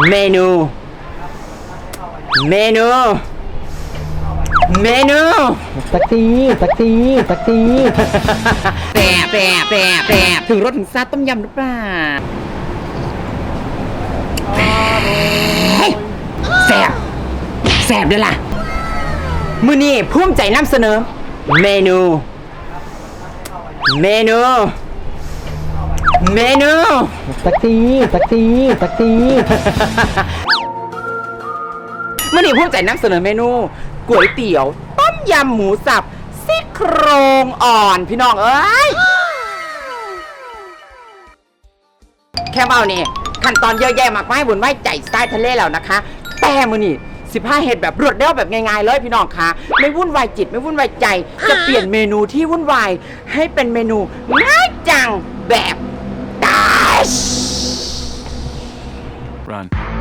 เมนู เมนู เมนูสักทีสักทีสักทีแสบแสบแสบแสบถึงรสถึงซาต้มยำหรือเปล่าเฮ้ยแสบแสบด้วยล่ะ มือนี้ภูมิใจนำเสนอ เมนู เมนู เมนูสักทีสักทีสักทีเมื่อนี้ภูมิใจนำเสนอเมนูก๋วยเตี๋ยว ต้มยำหมูสับซี่โครงอ่อนพี่น้องเอ้ยแค่เบานี่ขั้นตอนเยอะแยะมากมายบุญไหวใจใต้ทะเลแล้วนะคะ แต่มือนี่สิบห้าเห็ดแบบรวดเร็วแบบง่ายๆเลยพี่น้องคะไม่วุ่นวายจิตไม่วุ่นวายใจ จะเปลี่ยนเมนูที่วุ่นวายให้เป็นเมนูง่ายจังแบบ Run.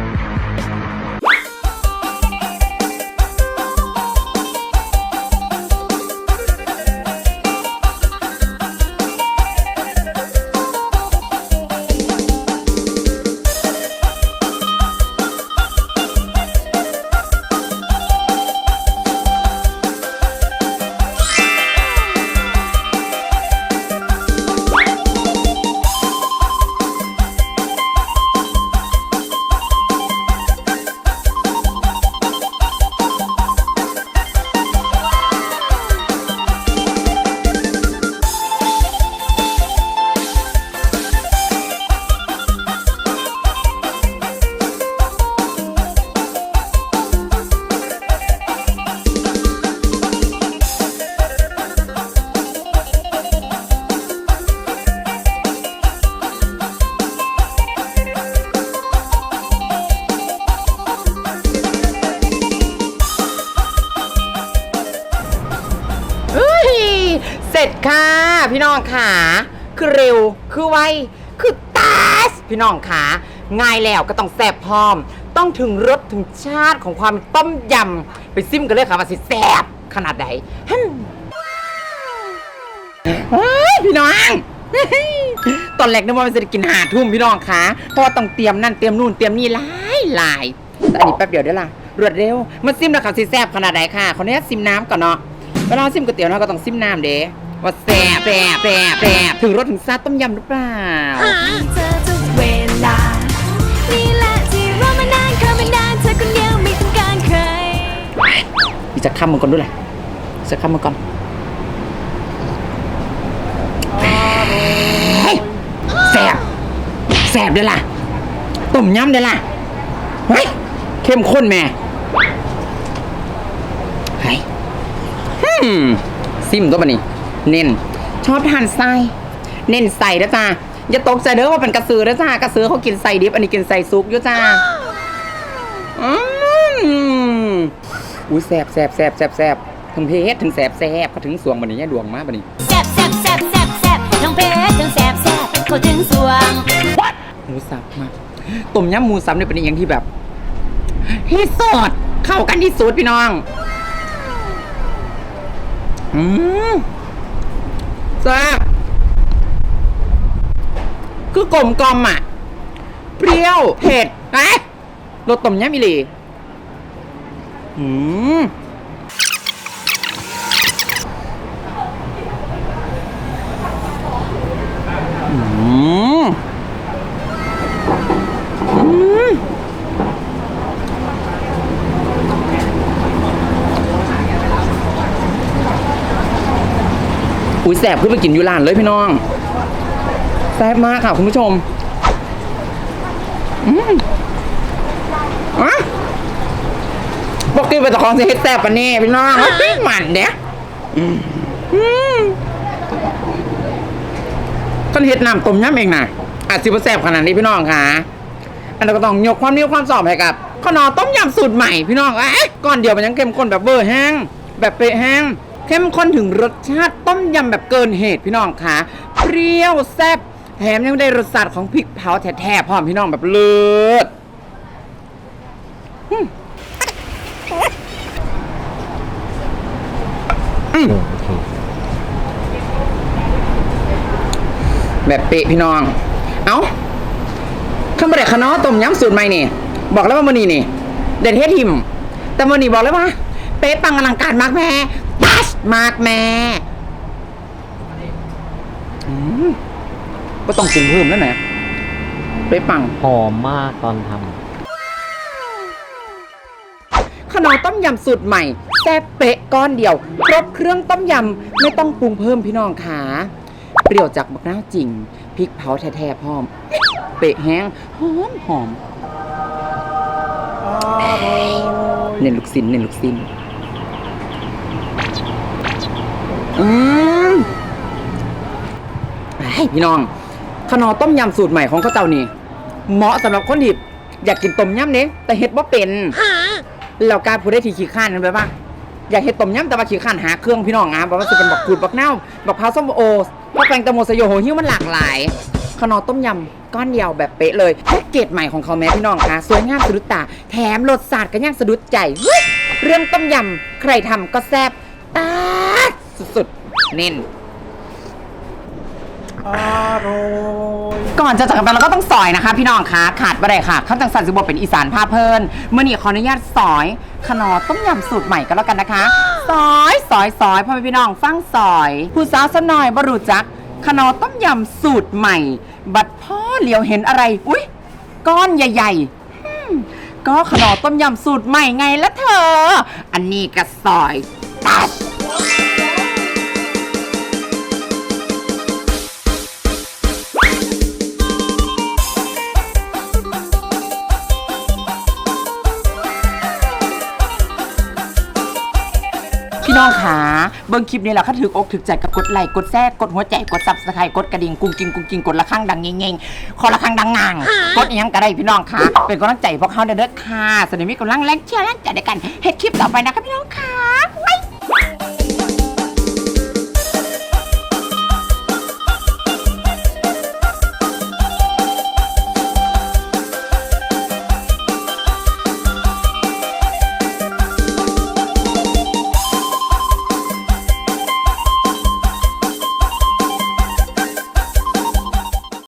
เสร็จค่ะ พี่น้องขาคือเร็ว คือไว คือตาสพี่น้องขาง่ายแล้วก็ต้องแซ่บพร้อม ต้องถึงรสถึงชาติของความต้มยำ ไปซิมกันเลยค่ะว่าสิแซ่บขนาดไหนเฮ้ยพี่น้องตอนแรกนึกว่ามันจะได้กินหาทุ่มพี่น้องคะเพราะว่าต้องเตรียมนั่นเตรียมนู่นเตรียมนี่หลายหลายแต่อันนี้แป๊บเดียวได้ละรวดเร็วมาซิมแล้วค่ะสิแซ่บขนาดไหนค่ะขออนุญาตซิมน้ำก่อนเนาะ เวลาซิมก๋วยเตี๋ยวเราก็ต้องซิมน้ำเด้ว่าแซ่บแซ่บแซ่บแซ่บถึงรสถึงซาต้มยำหรือเปล่า เธอทุกเวลา นี่แหละที่รอมานานเข้ามานานเธอคนเดียวไม่ต้องการใคร อีกจะคำมันก่อนด้วยแหละจะคำมันก่อนเฮ้ยแซ่บแซ่บด้วยล่ะต้มยำด้วยล่ะเฮ้ยเข้มข้นแม่เฮ้ยฮึ มซิมตัวบันนี้ เน้น ชอบทานไส้เน้นใส่นะจ้าอย่าตกใจเด้อว่าเป็นกระสือนะจ้ากระสือเขากินใส่ดิบ อันนี้กินใส่ซุกอยู่จ้าอืมอุ้ยแสบแสบแสบแสบแสบทั้งเพชรถึงแสบแสบก็ถึงสวงบันนี้แย่ดวงมากบันนี้แซ่บแซ่บแซ่บแซ่บแซ่บทั้งเพชรทั้งแซ่บแซ่บเขาถึงสวงหมูสับมากต้มยำหมูสับเนี่ยเป็นอย่างที่แบบที่สุดเข้ากันที่สุดพี่น้อง อืมแซ่บคือกลมกลอมอะ เปรี้ยว เผ็ดนะรสต้มยำอีหลีอืม อืมอืม อุ้ยแสบขึ้นไปกินยูรานเลยพี่น้องแซ่บมากค่ะคุณผู้ชมอืมอะบอกกินไปตะของสิเฮ็ดแซ่บปะนี่พี่น้องปิ้งหมันเด้อืมอืมต้นเฮ็ดน้ำต้มยำเองนะอาจสิบแซ่บขนาดนี้พี่น้องค่ะอันนั้ก็ต้องยกความนิ้วความสอบให้กับข้าวหนอต้มยำสูตรใหม่พี่น้องเอ้ก่อนเดียวมันยังเข้มข้นแบบเบอร์แห้งแบบเปะแห้งเข้มข้นถึงรสชาติ ต้มยำแบบเกินเหตุพี่น้องค่ะ เปรี้ยวแซ่บแถมยังได้รสชาติของพริกเผาแท้ๆพร้อมพี่น้องแบบเลิศแบบเป๊ะพี่น้อง เอ้าข้าวบดขนอต้มยำสูตรใหม่นี่ บอกแล้วว่ามือนีนี่ เด็ดเทสทิม แต่มือนีบอกเลยว่า เป๊ะปังอลังการมากแม่ตัชมากแม่ ก็ต้องปรุงเพิ่มแล้วแหมเป๊ะปัง หอมมากตอนทขนมต้มยำสูตรใหม่แซ่บเป๊ะก้อนเดียว ครบเครื่องต้มยำ ไม่ต้องปรุงเพิ่มพี่น้องขาเปรี้ยวจากบักน้าวจริงพริกเผาแท้ๆพร้อม เป๊ะแห้งหอมหอมเน้นลูกซินเน้นลูกซินอืมไอ้ พี่น้องขนมต้มยำสูตรใหม่ของข้าเจ้านี่ เหมาะสำหรับคนที่อยากกินต้มยำเนี้แต่เฮ็ดบ่เป็นเรากล้ารพูดได้ทีขี้ข้านนั่นไปป่ะอยากเห็ดต้มยำแต่ว่าขี้ข้านหาเครื่องพี่น้องอะบอกว่าจะเป็นบักกูดบักเน่าบักพร้าวส้มโอบักแตงตงโมสยโหหิ้วมันหลากหลายขนมต้มยำก้อนเดียวแบบเป๊ะเลยแพ็กเกจใหม่ของเขาแม่พี่น้องคะสวยงามสะดุดตา แถมรสชาติก็ยังสะดุดใจ เรื่องต้มยำใครทำก็แซ่บตาดสุดๆเน้น ก่อนจะจากกันไปเราก็ต้องซอยนะคะ พี่น้องคะขาดไม่ได้ค่ะข้าวจังสันสิบเป็นอีสานผ้าเพลินเมื่อนี้ขออนุญาตซอยขนอต้มยำสูตรใหม่ก็แล้วกันนะคะซอยซอยซอยพ่อแม่พี่น้องฟังซอยผู้สาวสนอยบรูจักขนอต้มยำสูตรใหม่ บัดพ่อเหลียวเห็นอะไร อุ๊ยก้อนใหญ่ๆอืมก็ขนอต้มยำสูตรใหม่ไงละเธอ อันนี้ก็ซอยตัด น้องขาเบิ้งคลิปนี้แล้วถ้าถืออกถือใจกับกดไลค์กดแชร์กดหัวใจกดซับสไครต์กดกระดิ่งกุ้งกิงกุ้งกิงกดละข้างดังเง่งๆขอละข้างดังงางกดอีหยังก็ได้พี่น้องขาเป็นกำลังใจพวกเขาเด้อค่ะสนิมีกำลังแรงเชียร์แรงใจเดียวกันเฮ็ดคลิปต่อไปนะคะพี่น้องขาไว้